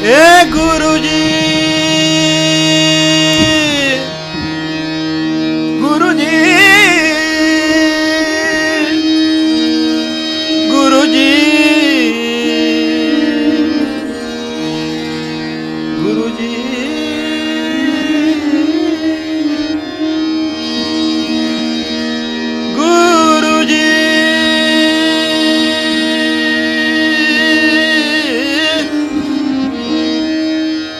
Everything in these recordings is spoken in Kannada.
ਏ ਗੁਰੂ ਜੀ ਗੁਰੂ ਜੀ ਗੁਰੂ ਜੀ ਗੁਰੂ ਜੀ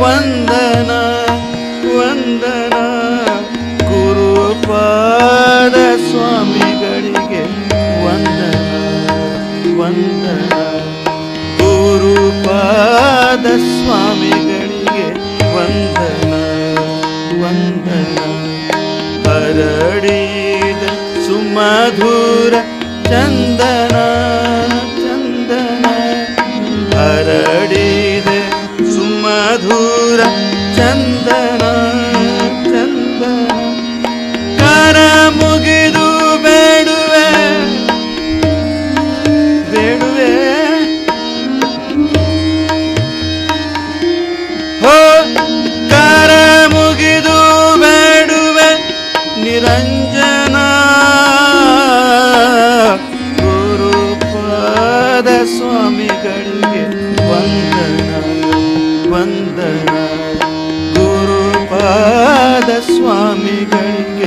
ವಂದನ ವಂದನ. ಗುರುಪಾದ ಸ್ವಾಮಿಗಳಿಗೆ ವಂದನ ವಂದನ. ಗುರುಪಾದ ಸ್ವಾಮಿಗಳಿಗೆ ವಂದನ ವಂದನ. ಸುಮಧುರ ಚಂದನ ಚಂದನ ಚಂದನ sua amiga.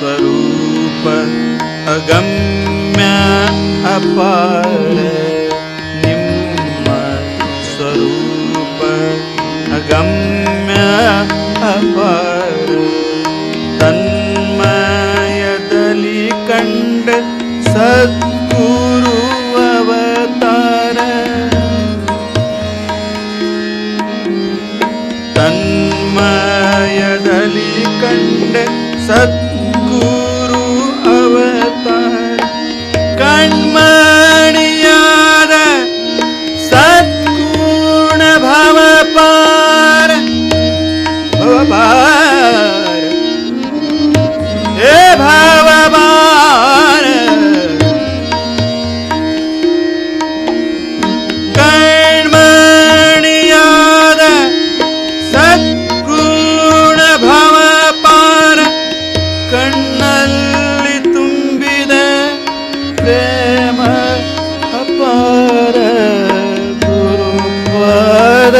स्वरूप अगम्य अपार निम्न स्वरूप अगम्य अपार तन्मयदलि कण्ड सत् ಪ್ರೇಮ ಅಪಾರ ಗುರುವಾರ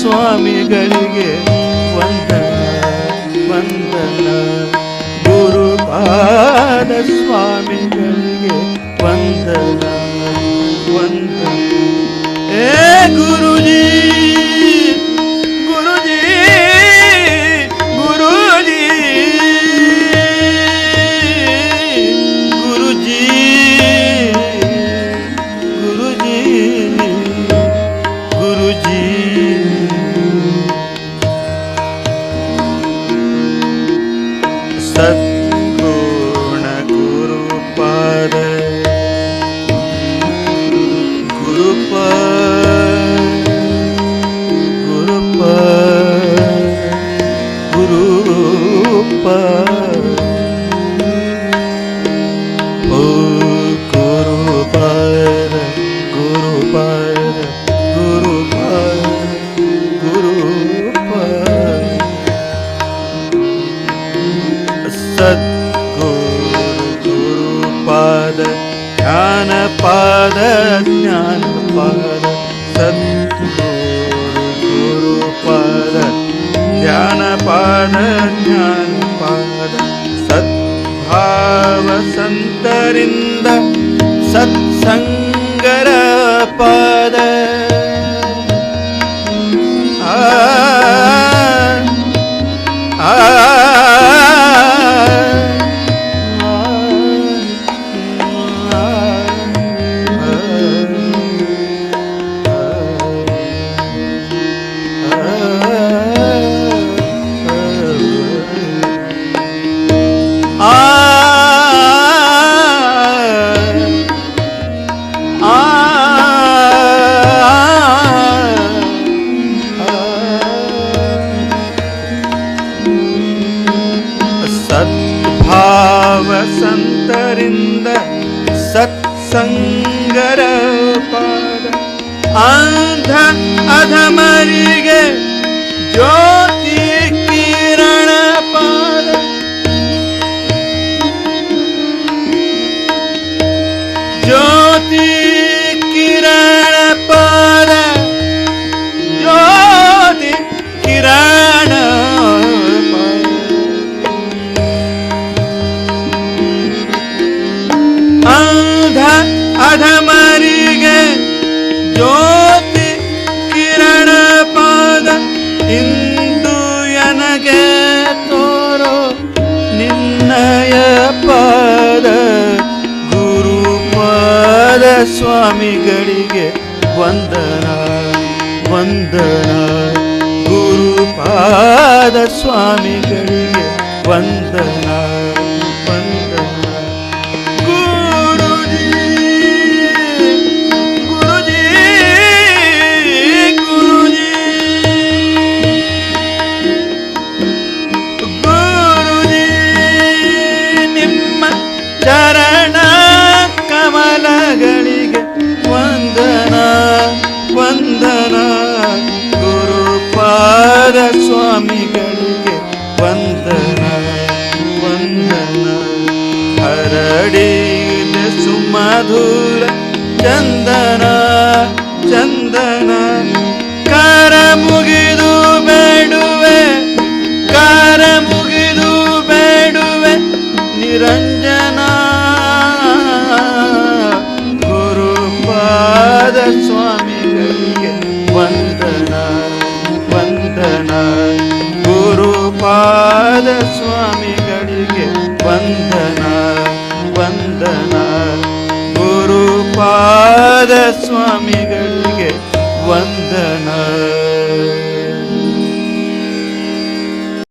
ಸ್ವಾಮಿಗಳಿಗೆ ವಂದನ ವಂದನ. ಗುರುಪಾದ ಸ್ವಾಮಿಗಳಿಗೆ ஞான பகர சத்குரு குரு பத ஞான பத ஞான பத சத்பாவ சந்தரிந்த சத்சங்க ಸ್ವಾಮಿಗಳಿಗೆ ವಂದನ ವಂದನ. ಗುರುಪಾದ ಸ್ವಾಮಿಗಳಿಗೆ ವಂದನ. ಸ್ವಾಮಿಗಳಿಗೆ ವಂದನ ವಂದನ. ಹರಡಿದ ಸುಮಧುರ ಚಂದನ ಚಂದನ. ಗುರುಪಾದ ಸ್ವಾಮಿಗಳಿಗೆ